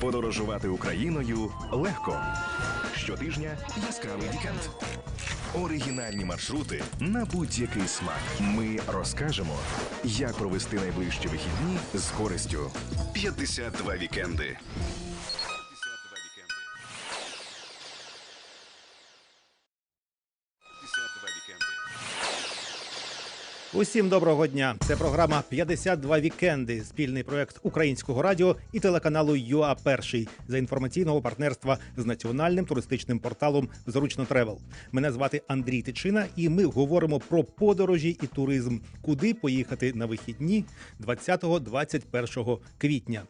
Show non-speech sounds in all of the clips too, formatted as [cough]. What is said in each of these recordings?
Подорожувати Україною легко. Щотижня яскравий вікенд. Оригінальні маршрути на будь-який смак. Ми розкажемо, як провести найближчі вихідні з користю. 52 вікенди. Усім доброго дня. Це програма «52 вікенди. Спільний проект українського радіо і телеканалу ЮА Перший за інформаційного партнерства з національним туристичним порталом Зручно Тревел. Мене звати Андрій Тичина, і ми говоримо про подорожі і туризм, куди поїхати на вихідні 20-21 квітня.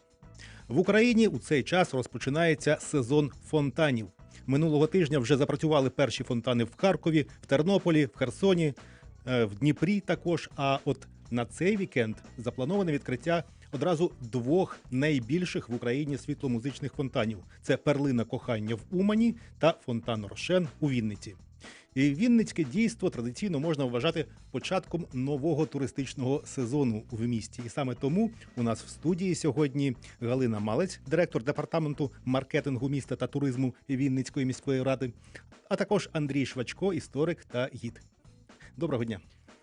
В Україні у цей час розпочинається сезон фонтанів. Минулого тижня вже запрацювали перші фонтани в Харкові, в Тернополі, в Херсоні, в Дніпрі також. А от на цей вікенд заплановане відкриття одразу двох найбільших в Україні світломузичних фонтанів: це перлина кохання в Умані та фонтан Рошен у Вінниці. І Вінницьке дійство традиційно можна вважати початком нового туристичного сезону в місті. І саме тому у нас в студії сьогодні Галина Малець, директор департаменту маркетингу міста та туризму Вінницької міської ради, а також Андрій Швачко, історик та гід. Доброго дня.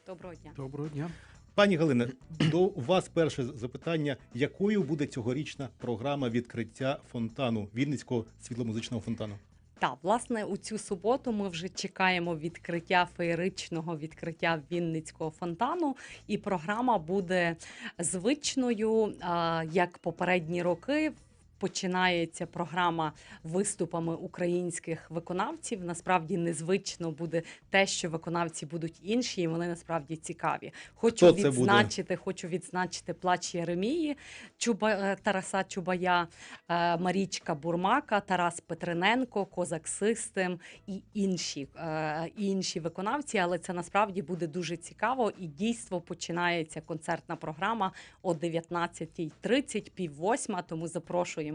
Доброго дня. Доброго дня. Пані Галина, до вас перше запитання: якою буде цьогорічна програма відкриття фонтану Вінницького світломузичного фонтану? Так, власне, у цю суботу ми вже чекаємо відкриття феєричного відкриття Вінницького фонтану, і програма буде звичною, як попередні роки. Починається програма виступами українських виконавців. Насправді незвично буде те, що виконавці будуть інші, і вони насправді цікаві. Хочу Хто відзначити, хочу відзначити плач Єремії, Чуба е, Тараса Чубая, е, Марічка Бурмака, Тарас Петрененко, Козак Систем і інші, е, і інші виконавці. Але це насправді буде дуже цікаво. І дійство починається концертна програма о 19.30, пів восьма. Тому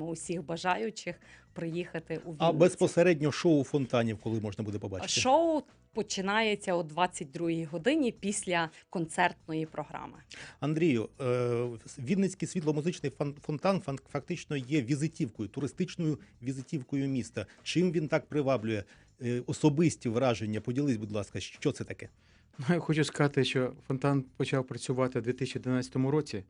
запрошуємо усіх бажаючих приїхати у Вінницю. А безпосередньо шоу фонтанів, коли можна буде побачити? Шоу починається о 22-й годині після концертної програми. Андрію, е, Вінницький світломузичний фон- фонтан фактично є візитівкою, туристичною візитівкою міста. Чим він так приваблює? Е, Особисті враження. Поділись, будь ласка, що це таке? Ну, я хочу сказати, що фонтан почав працювати у 2011 році.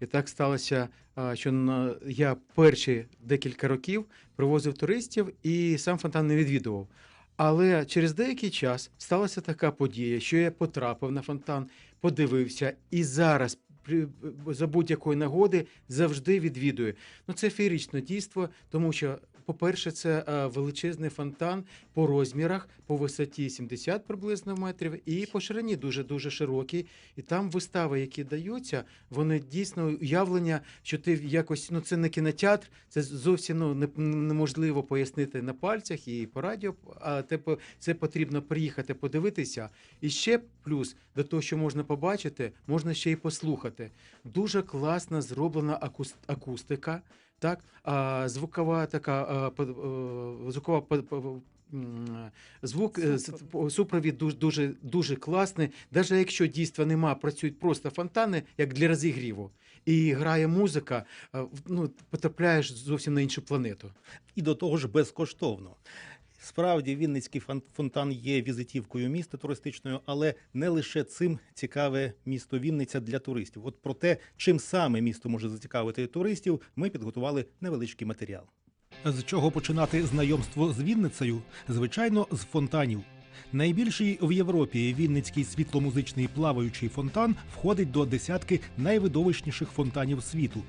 І так сталося, що я перші декілька років привозив туристів і сам фонтан не відвідував. Але через деякий час сталася така подія, що я потрапив на фонтан, подивився і зараз. За будь-якої нагоди завжди відвідую. Ну це феєричне дійство, тому що, по-перше, це е, величезний фонтан по розмірах, по висоті 70 приблизно метрів, і по ширині дуже дуже широкий. І там вистави, які даються, вони дійсно уявлення, що ти якось ну це не кінотеатр, це зовсім ну не- неможливо пояснити на пальцях і по радіо. А те це потрібно приїхати подивитися. І ще плюс до того, що можна побачити, можна ще й послухати. Дуже класно зроблена акус- акустика. Так, а, звукова така е, звукова по- по- м, звук е, супровід дуже дуже дуже класний. Навіть якщо дійства нема, працюють просто фонтани, як для розігріву, і грає музика, е, ну потрапляєш зовсім на іншу планету. І до того ж безкоштовно. Справді, Вінницький фон- фонтан є візитівкою міста туристичною, але не лише цим цікаве місто Вінниця для туристів. От про те, чим саме місто може зацікавити туристів, ми підготували невеличкий матеріал. З чого починати знайомство з Вінницею? Звичайно, з фонтанів. Найбільший в Європі Вінницький світломузичний плаваючий фонтан входить до десятки найвидовищніших фонтанів світу.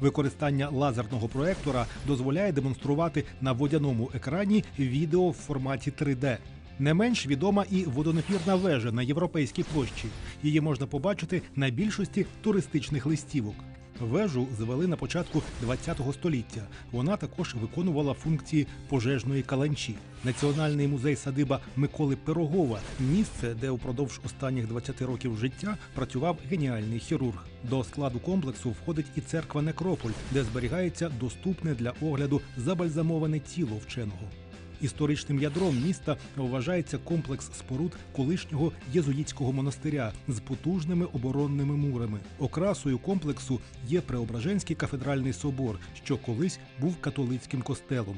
Використання лазерного проектора дозволяє демонструвати на водяному екрані відео в форматі 3D. Не менш відома і водонефірна вежа на європейській площі. Її можна побачити на більшості туристичних листівок. Вежу звели на початку ХХ століття. Вона також виконувала функції пожежної каланчі. Національний музей садиба Миколи Пирогова місце, де упродовж останніх 20 років життя працював геніальний хірург. До складу комплексу входить і церква Некрополь, де зберігається доступне для огляду забальзамоване тіло вченого. Історичним ядром міста вважається комплекс споруд колишнього єзуїтського монастиря з потужними оборонними мурами. Окрасою комплексу є Преображенський кафедральний собор, що колись був католицьким костелом.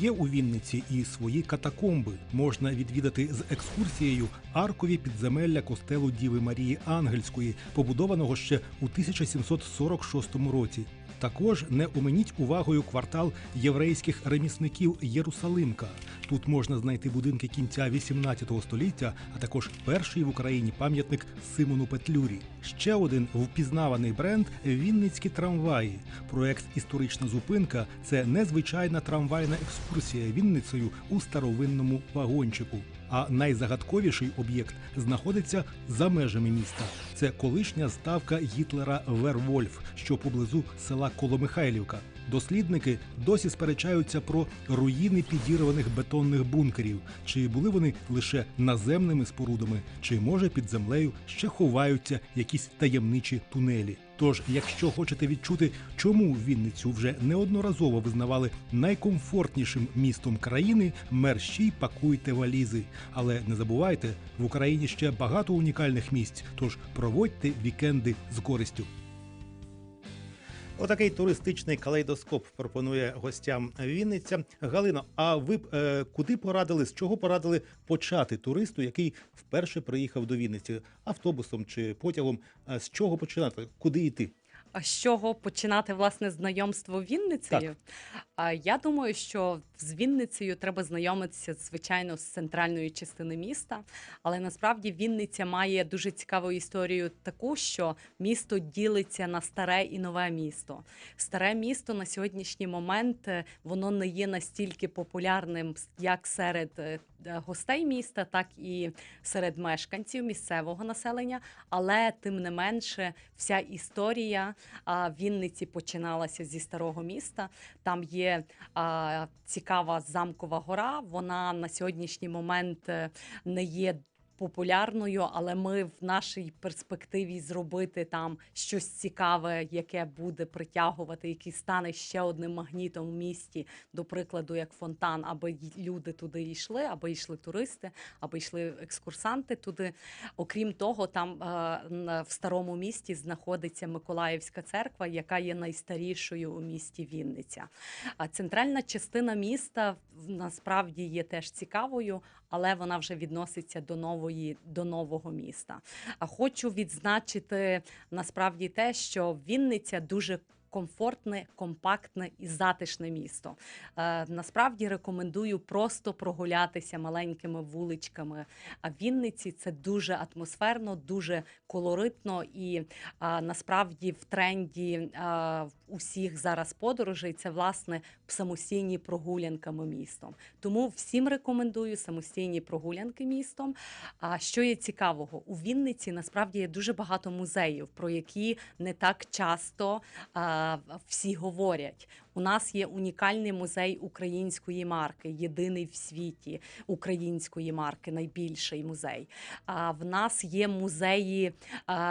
Є у Вінниці і свої катакомби. Можна відвідати з екскурсією аркові підземелля костелу Діви Марії Ангельської, побудованого ще у 1746 році. Також не оминіть увагою квартал єврейських ремісників Єрусалимка. Тут можна знайти будинки кінця 18 століття, а також перший в Україні пам'ятник Симону Петлюрі. Ще один впізнаваний бренд Вінницькі трамваї. Проект Історична зупинка це незвичайна трамвайна екскурсія Вінницею у старовинному вагончику. А найзагадковіший об'єкт знаходиться за межами міста. Це колишня ставка Гітлера Вервольф, що поблизу села Коломихайлівка. Дослідники досі сперечаються про руїни підірваних бетонних бункерів, чи були вони лише наземними спорудами, чи може під землею ще ховаються якісь таємничі тунелі. Тож, якщо хочете відчути, чому Вінницю вже неодноразово визнавали найкомфортнішим містом країни, мерщій пакуйте валізи. Але не забувайте, в Україні ще багато унікальних місць, тож проводьте вікенди з користю. Отакий туристичний калейдоскоп пропонує гостям Вінниця. Галино, а ви б е, куди порадили, з чого порадили почати туристу, який вперше приїхав до Вінниці автобусом чи потягом? Е, З чого починати? Куди йти? А з чого починати власне знайомство Вінницею? А я думаю, що з Вінницею треба знайомитися, звичайно, з центральної частини міста. Але насправді Вінниця має дуже цікаву історію таку, що місто ділиться на старе і нове місто. Старе місто на сьогоднішній момент е, воно не є настільки популярним як серед е, е, гостей міста, так і серед мешканців місцевого населення. Але тим не менше, вся історія а, Вінниці починалася зі старого міста. Там є цікава замкова гора. Вона на сьогоднішній момент е, не є. Популярною, але ми в нашій перспективі зробити там щось цікаве, яке буде притягувати, який стане ще одним магнітом в місті, до прикладу, як фонтан, аби люди туди йшли, аби йшли туристи, аби йшли екскурсанти туди. Окрім того, там е, в старому місті знаходиться Миколаївська церква, яка є найстарішою у місті Вінниця. А центральна частина міста насправді є теж цікавою, але вона вже відноситься до нової до нового міста. А хочу відзначити насправді те, що Вінниця дуже. Комфортне, компактне і затишне місто. Е, насправді рекомендую просто прогулятися маленькими вуличками. А в Вінниці це дуже атмосферно, дуже колоритно і а, насправді в тренді а, усіх зараз подорожей це власне самостійні прогулянками містом. Тому всім рекомендую самостійні прогулянки містом. А що є цікавого у Вінниці? Насправді є дуже багато музеїв, про які не так часто а, всі говорять. У нас є унікальний музей української марки, єдиний в світі української марки, найбільший музей. А в нас є музеї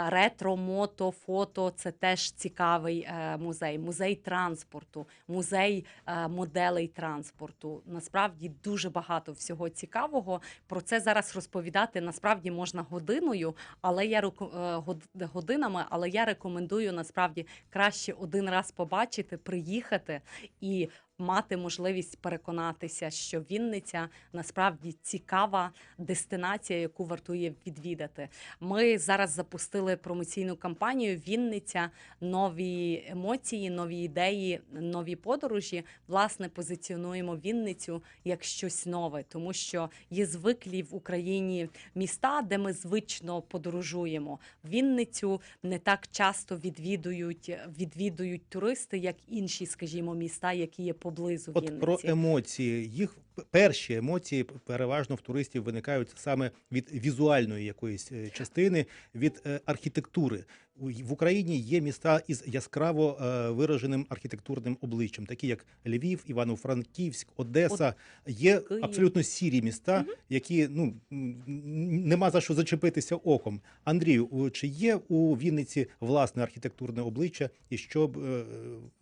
ретро, мото, фото. Це теж цікавий е, музей. Музей транспорту, музей е, моделей транспорту. Насправді дуже багато всього цікавого. Про це зараз розповідати насправді можна годиною, але я е, годинами, але я рекомендую насправді краще один раз побачити, приїхати і мати можливість переконатися, що Вінниця насправді цікава дестинація, яку вартує відвідати. Ми зараз запустили промоційну кампанію Вінниця, нові емоції, нові ідеї, нові подорожі. Власне, позиціонуємо Вінницю як щось нове, тому що є звиклі в Україні міста, де ми звично подорожуємо. Вінницю не так часто відвідують, відвідують туристи, як інші, скажімо, міста, які є поблизу От Вінниці. про емоції. Їх перші емоції переважно в туристів виникають саме від візуальної якоїсь е, частини, від е, архітектури. В Україні є міста із яскраво е, вираженим архітектурним обличчям, такі як Львів, Івано-Франківськ, Одеса. Є абсолютно сірі міста, які ну нема за що зачепитися оком. Андрію, чи є у Вінниці власне архітектурне обличчя, і що б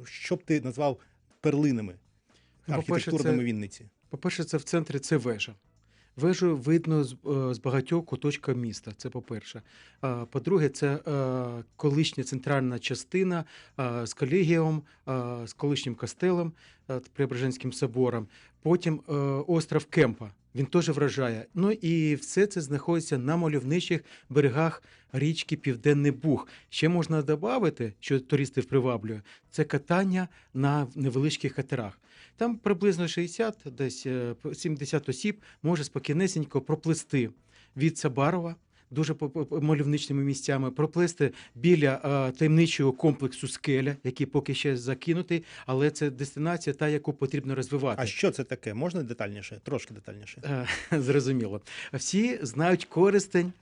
що б ти назвав перлинами Ну, архітектурними це- Вінниці? По-перше, це в центрі це вежа. Вежу видно з, е, з багатьох куточків міста. Це по-перше. По-друге, це е, колишня центральна частина е, з колегіум, е, з колишнім костелом, Преображенським собором. Потім остров Кемпа. Він теж вражає. Ну і все це знаходиться на мальовничих берегах річки Південний Буг. Ще можна додати, що туристів приваблює, це катання на невеличких катерах. Там приблизно 60, десь е, 70 осіб може спокійнесенько проплисти від Сабарова. Дуже мальовничними місцями проплисти біля е, таємничого комплексу скеля, який поки ще закинутий, але це дестинація, та яку потрібно розвивати. А що це таке? Можна детальніше? Трошки детальніше. Е, [laughs] Зрозуміло. Всі знають користень.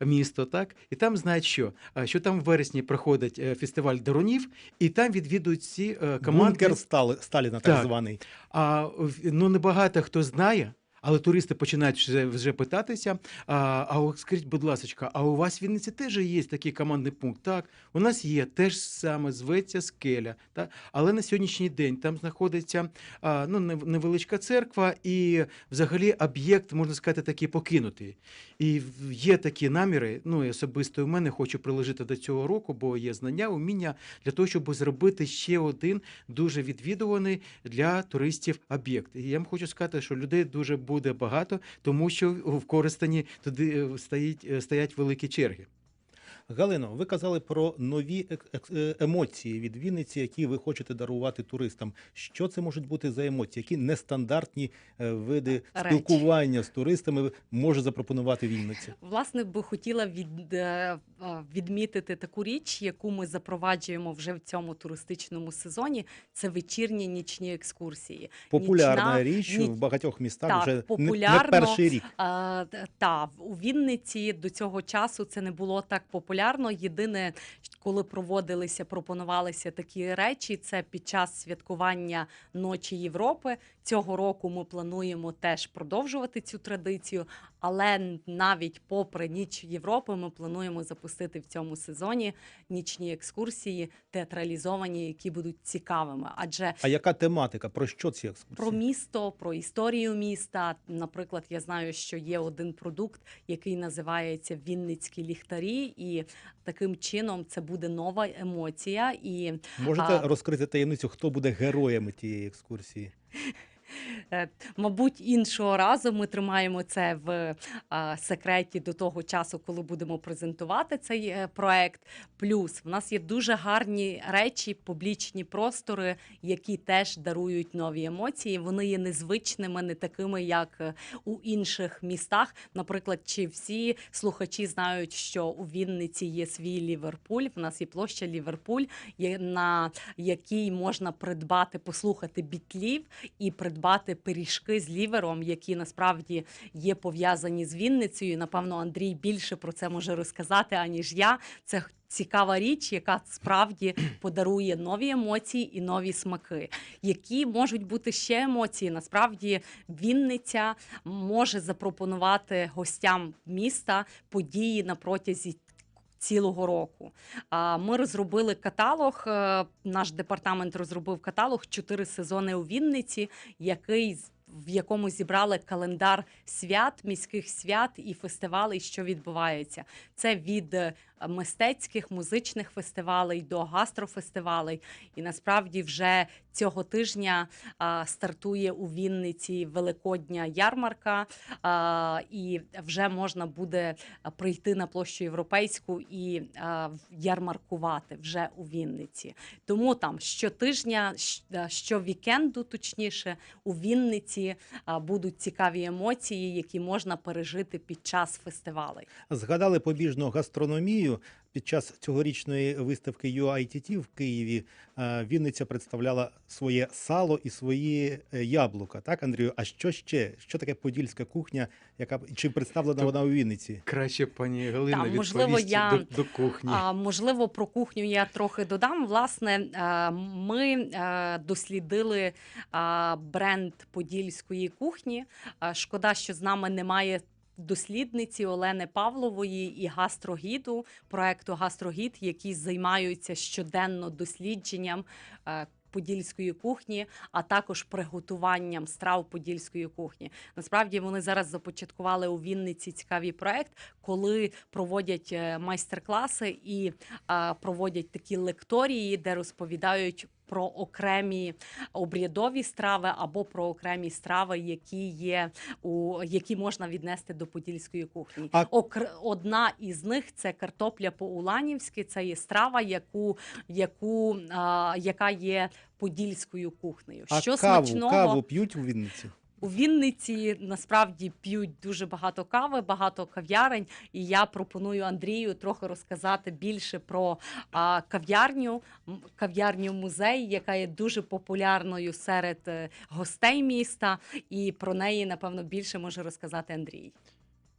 Місто, так, і там знають, що що там в вересні проходить е, фестиваль дарунів, і там відвідують е, команди. Бункер Сталіна, так, Так. званий. А ну небагато хто знає. Але туристи починають вже, вже питатися. А, а скажіть, будь ласка, а у вас в Вінниці теж є такий командний пункт? Так, у нас є теж саме зветься скеля. Так? Але на сьогоднішній день там знаходиться а, ну, невеличка церква і взагалі об'єкт, можна сказати, такий покинутий. І є такі наміри. Ну і особисто у мене хочу приложити до цього року, бо є знання, уміння для того, щоб зробити ще один дуже відвідуваний для туристів об'єкт. І я вам хочу сказати, що людей дуже буде багато, тому що в Користані туди е, стоїть, е, стоять великі черги. Галино, ви казали про нові е, емоції від Вінниці, які ви хочете дарувати туристам. Що це можуть бути за емоції? Які нестандартні е, види Речі. спілкування з туристами може запропонувати Вінниця? Власне, би хотіла від, е, е, відмітити таку річ, яку ми запроваджуємо вже в цьому туристичному сезоні. Це вечірні нічні екскурсії. Популярна Нічна- річ ні- в багатьох містах Так, вже не- не, перший рік. А, та у Вінниці до цього часу це не було так популярно. Єдине, коли проводилися, пропонувалися такі речі, це під час святкування Ночі Європи. Цього року ми плануємо теж продовжувати цю традицію, але навіть попри ніч Європи, ми плануємо запустити в цьому сезоні нічні екскурсії, театралізовані, які будуть цікавими. Адже А яка тематика? Про що ці екскурсії? про місто, про історію міста. Наприклад, я знаю, що є один продукт, який називається Вінницькі ліхтарі, і таким чином це буде нова емоція. І Можете а- розкрити таємницю, хто буде героями тієї екскурсії? Е, Мабуть, іншого разу ми тримаємо це в секреті до того часу, коли будемо презентувати цей е, проект. Плюс в нас є дуже гарні речі, публічні простори, які теж дарують нові емоції. Вони є незвичними, не такими, як е, у інших містах. Наприклад, чи всі слухачі знають, що у Вінниці є свій Ліверпуль. В нас є площа Ліверпуль, на якій можна придбати, послухати бітлів і придбати пиріжки з лівером, які насправді є пов'язані з Вінницею. Напевно, Андрій більше про це може розказати, аніж я. Це цікава річ, яка справді [clears throat] подарує нові емоції і нові смаки. Які можуть бути ще емоції? Насправді Вінниця може запропонувати гостям міста події на протязі. Цілого року ми розробили каталог. е, Наш департамент розробив каталог чотири сезони у Вінниці, який в якому зібрали календар свят, міських свят і фестивалей, що відбувається. Це від е, мистецьких музичних фестивалей до гастрофестивалей. І насправді вже цього тижня а, стартує у Вінниці Великодня ярмарка, а, і вже можна буде прийти на площу європейську і а, ярмаркувати вже у Вінниці. Тому там щотижня, щовікенду, точніше, у Вінниці а, будуть цікаві емоції, які можна пережити під час фестивалей. Згадали побіжну гастрономію. Під час цьогорічної виставки UITT в Києві е, Вінниця представляла своє сало і свої е, яблука. Так, Андрію? А що ще? Що таке подільська кухня? Яка чи представлена То- вона у Вінниці? Краще пані Галина Та, можливо, я- до, до кухні. А, можливо, про кухню я трохи додам. Власне, е, ми дослідили бренд подільської кухні. Шкода, що з нами немає. Дослідниці Олени Павлової і гастрогіду проекту Гастрогід, які займаються щоденно дослідженням е, подільської кухні, а також приготуванням страв подільської кухні. Насправді вони зараз започаткували у Вінниці цікавий проект, коли проводять е, майстер-класи і е, проводять такі лекторії, де розповідають. Про окремі обрядові страви або про окремі страви, які є у які можна віднести до подільської кухні. А- Окр... Одна із них це картопля по-уланівськи. Це є страва, яку, яку, а, яка є подільською кухнею. А Що каву, смачного каву п'ють у Вінниці? У Вінниці насправді п'ють дуже багато кави, багато кав'ярень. І я пропоную Андрію трохи розказати більше про а, кав'ярню, кав'ярню музей, яка є дуже популярною серед е, гостей міста. І про неї, напевно, більше може розказати Андрій.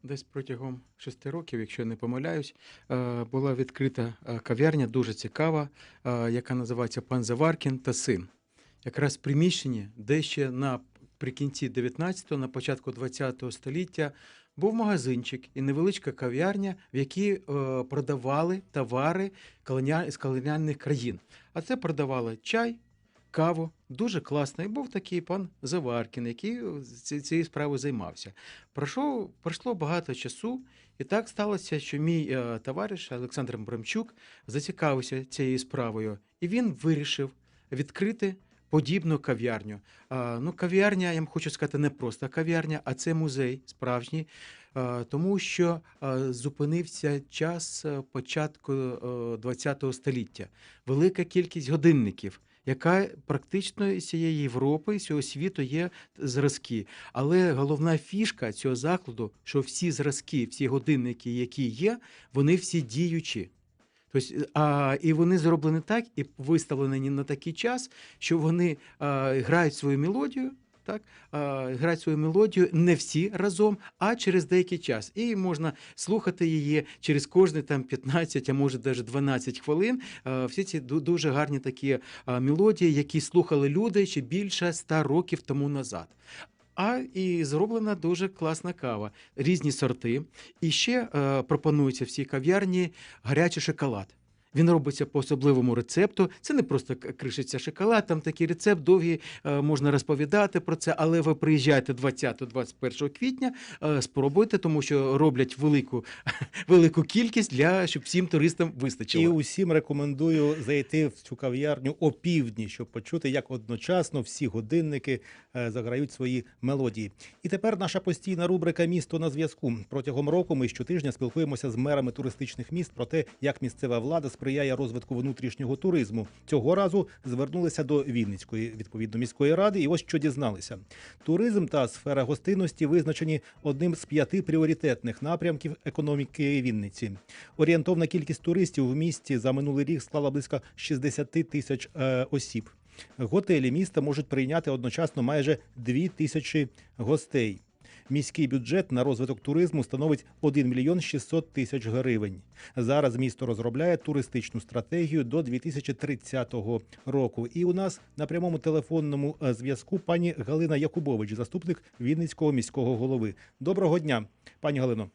Десь протягом шести років, якщо я не помиляюсь, е, була відкрита е, кав'ярня дуже цікава, яка називається Пан Заваркін та син. Якраз в приміщенні, де ще наприкінці 19-го, на початку 20-го століття був магазинчик і невеличка кав'ярня, в якій е, продавали товари з колоніальних країн. А це продавали чай, каву. Дуже класно. І був такий пан Заваркін, який ці- цією справою займався. Пройшло, пройшло багато часу, і так сталося, що мій е, товариш Олександр Брамчук зацікавився цією справою, і він вирішив відкрити подібну кав'ярню. Ну, кав'ярня, я вам хочу сказати, не просто кав'ярня, а це музей справжній, тому що зупинився час е, початку ХХ століття. Велика кількість годинників. Яка практично з цієї Європи, цього світу є зразки. Але головна фішка цього закладу, що всі зразки, всі годинники, які є, вони всі діючі. Тобто, а, і вони зроблені так і виставлені на такий час, що вони а, грають свою мелодію, так, а, грають свою мелодію не всі разом, а через деякий час. І можна слухати її через кожні там 15, а може навіть 12 хвилин. Всі ці дуже гарні такі мелодії, які слухали люди ще більше 100 років тому назад. А і зроблена дуже класна кава, різні сорти. І ще е, пропонується в цій кав'ярні гарячий шоколад. Він робиться по особливому рецепту. Це не просто кришиться шоколад, там такий рецепт довгий, е, можна розповідати про це, але ви приїжджаєте 20-21 квітня, е, спробуйте, тому що роблять велику, [laughs] велику кількість для щоб всім туристам вистачило. І усім рекомендую зайти в цю кав'ярню о півдні, щоб почути, як одночасно всі годинники е, заграють свої мелодії. І тепер наша постійна рубрика Місто на зв'язку. Протягом року ми щотижня спілкуємося з мерами туристичних міст про те, як місцева влада сприяє розвитку внутрішнього туризму. Цього разу звернулися до Вінницької відповідно міської ради. І ось що дізналися: туризм та сфера гостинності визначені одним з п'яти пріоритетних напрямків економіки Вінниці. Орієнтовна кількість туристів в місті за минулий рік склала близько 60 тисяч е, осіб. Готелі міста можуть прийняти одночасно майже 2 тисячі гостей. Міський бюджет на розвиток туризму становить 1 мільйон 600 тисяч гривень. Зараз місто розробляє туристичну стратегію до 2030 року. І у нас на прямому телефонному е, зв'язку пані Галина Якубович, заступник Вінницького міського голови. Доброго дня, пані Галино.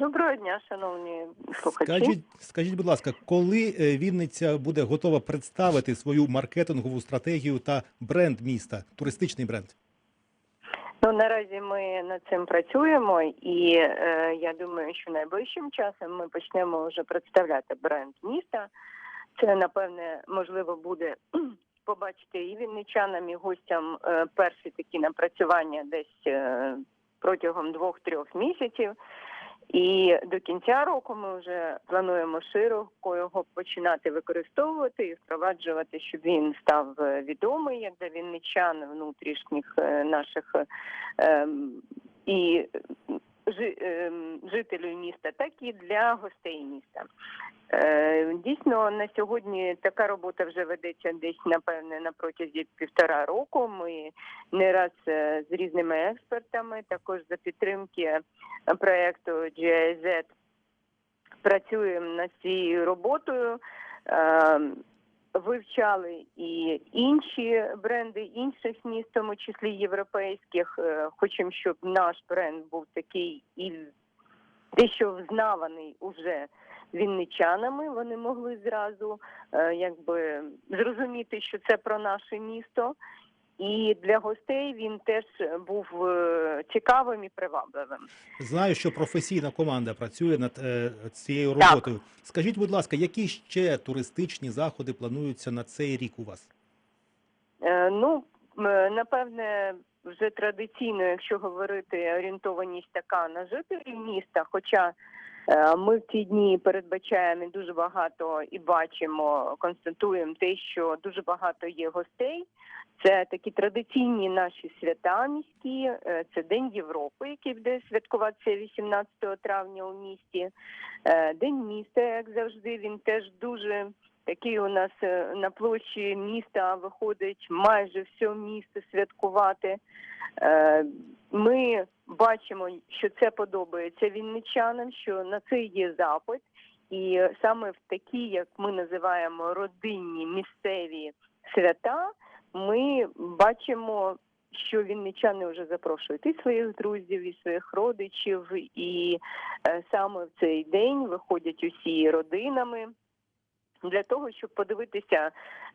Доброго дня, шановні слухачі. Скажіть, скажіть, будь ласка, коли е, Вінниця буде готова представити свою маркетингову стратегію та бренд міста, туристичний бренд? Ну наразі ми над цим працюємо, і е, я думаю, що найближчим часом ми почнемо вже представляти бренд міста. Це напевне можливо буде [clears throat] побачити і вінничанам, і гостям е, перші такі напрацювання десь е, протягом двох-трьох місяців. І до кінця року ми вже плануємо широко його починати використовувати і впроваджувати, щоб він став е, відомий як для внутрішніх е, наших ем, і жителів міста, так і для гостей міста. Е, Дійсно, на сьогодні така робота вже ведеться десь, напевне, на протязі півтора року. Ми не раз е, з різними експертами, також за підтримки проекту GIZ працюємо над цією роботою. Вивчали і інші бренди інших міст, в тому числі європейських. Е, Хочемо, щоб наш бренд був такий і дещо взнаваний уже вінничанами. Вони могли зразу е, якби зрозуміти, що це про наше місто. І для гостей він теж був е, цікавим і привабливим. Знаю, що професійна команда працює над е, цією Так. роботою. Скажіть, будь ласка, які ще туристичні заходи плануються на цей рік у вас? Е, Ну, напевне, вже традиційно, якщо говорити орієнтованість така на жителів міста. Хоча ми в ці дні передбачаємо і дуже багато і бачимо, констатуємо те, що дуже багато є гостей. Це такі традиційні наші свята міські. Е, Це День Європи, який буде святкуватися 18 травня у місті. Е, День міста, як завжди, він теж дуже який у нас е, на площі міста виходить майже все місто святкувати. Е, Ми бачимо, що це подобається вінничанам, що на це є запит. І саме в такі, як ми називаємо родинні місцеві свята, ми бачимо, що вінничани вже запрошують і своїх друзів, і своїх родичів, і е, саме в цей день виходять усі родинами для того, щоб подивитися,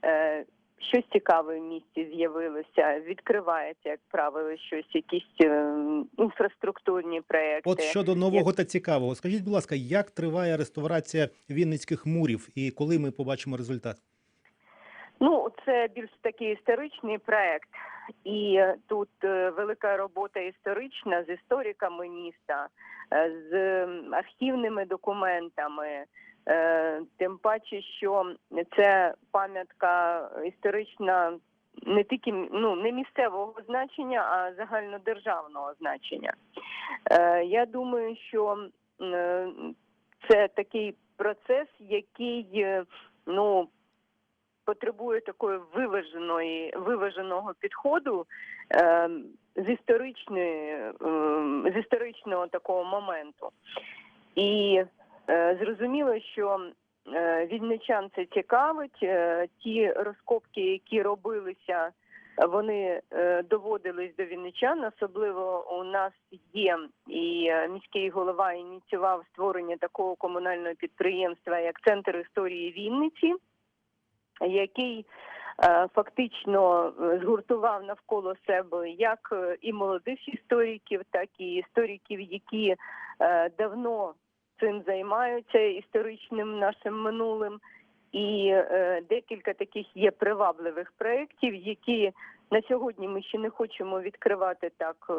е, щось цікаве в місті з'явилося, відкривається, як правило, щось, якісь е, інфраструктурні проекти. От щодо нового та цікавого, скажіть, будь ласка, як триває реставрація вінницьких мурів і коли ми побачимо результат? Ну, це більш такий історичний проект, і е, тут е, велика робота історична з істориками міста, е, з архівними документами. Е, Тим паче, що це пам'ятка історична не тільки ну не місцевого значення, а загальнодержавного значення. Е, Я думаю, що е, це такий процес, який ну потребує такої виваженої виваженого підходу з історичної з історичного такого моменту. І зрозуміло, що е, вінничан це цікавить. Е, ті розкопки, які робилися, вони е, доводились до вінничан. Особливо у нас є і е, міський голова ініціював створення такого комунального підприємства, як Центр історії Вінниці який е, фактично е, згуртував навколо себе як е, і молодих істориків, так і істориків, які е, давно цим займаються історичним нашим минулим. І е, декілька таких є привабливих проєктів, які на сьогодні ми ще не хочемо відкривати так е,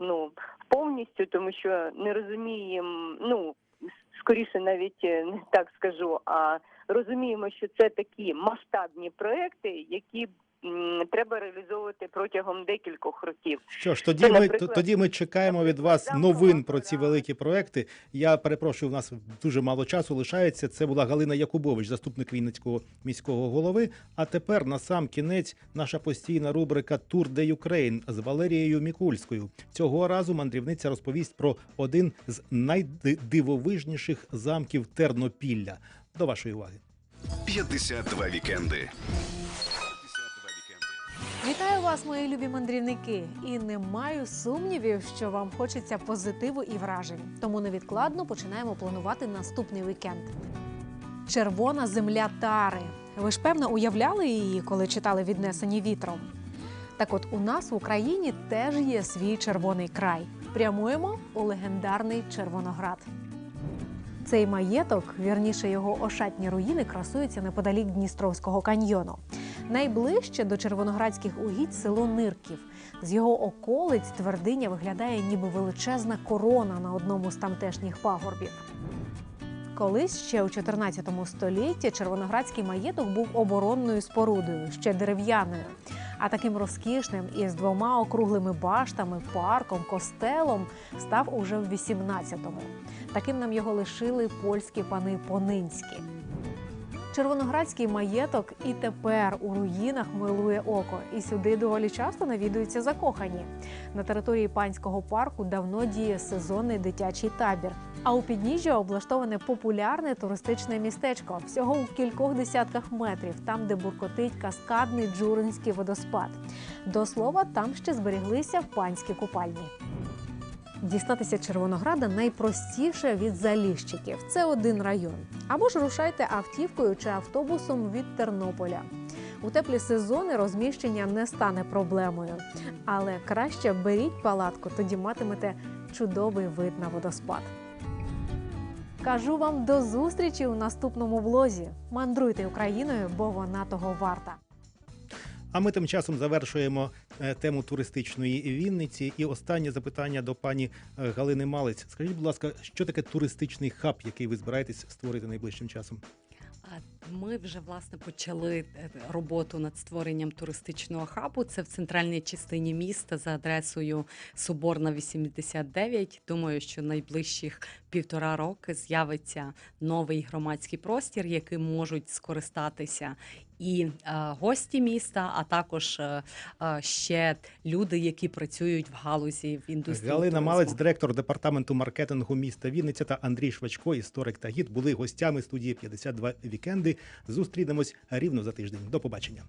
ну повністю, тому що не розуміємо, ну скоріше навіть е, не так скажу, а розуміємо, що це такі масштабні проекти, які треба реалізовувати протягом декількох років. Що ж, тоді Це, ми тоді ми чекаємо від вас новин про ці великі проекти. Я перепрошую, у нас дуже мало часу лишається. Це була Галина Якубович, заступник Вінницького міського голови. А тепер на сам кінець наша постійна рубрика Тур де Юкрейн з Валерією Мікульською. Цього разу мандрівниця розповість про один з найдивовижніших замків Тернопілля. До вашої уваги. 52 вікенди. Вас, мої любі мандрівники, і не маю сумнівів, що вам хочеться позитиву і вражень. Тому невідкладно починаємо планувати наступний вікенд. Червона земля тари. Ви ж певно уявляли її, коли читали віднесені вітром. Так от у нас в Україні теж є свій червоний край. Прямуємо у легендарний Червоноград. Цей маєток, вірніше його ошатні руїни, красуються неподалік Дністровського каньйону. Найближче до червоноградських угідь село Нирків. З його околиць твердиня виглядає ніби величезна корона на одному з тамтешніх пагорбів. Колись ще у 14 столітті червоноградський маєток був оборонною спорудою, ще дерев'яною. А таким розкішним і з двома округлими баштами, парком, костелом став уже в 18-му. Таким нам його лишили польські пани Понинські. Червоноградський маєток і тепер у руїнах милує око, і сюди доволі часто навідуються закохані. На території панського парку давно діє сезонний дитячий табір. А у підніжжі облаштоване популярне туристичне містечко всього у кількох десятках метрів, там, де буркотить каскадний джуринський водоспад. До слова, там ще зберіглися панські купальні. Дістатися Червонограда найпростіше від Заліщиків. Це один район. Або ж рушайте автівкою чи автобусом від Тернополя. У теплі сезони розміщення не стане проблемою, але краще беріть палатку, тоді матимете чудовий вид на водоспад. Кажу вам до зустрічі у наступному влозі. Мандруйте Україною, бо вона того варта. А ми тим часом завершуємо тему туристичної Вінниці. І останнє запитання до пані е, Галини Малець. Скажіть, будь ласка, що таке туристичний хаб, який ви збираєтесь створити найближчим часом? Ми вже власне почали е, роботу над створенням туристичного хабу. Це в центральній частині міста за адресою Соборна 89. Думаю, що найближчих півтора роки з'явиться новий громадський простір, яким можуть скористатися і е, гості міста, а також е, е, ще люди, які працюють в галузі в індустрії. Галина туризму. Малець, директор департаменту маркетингу міста Вінниця та Андрій Швачко, історик та гід, були гостями студії 52 вікенди. Зустрінемось рівно за тиждень. До побачення.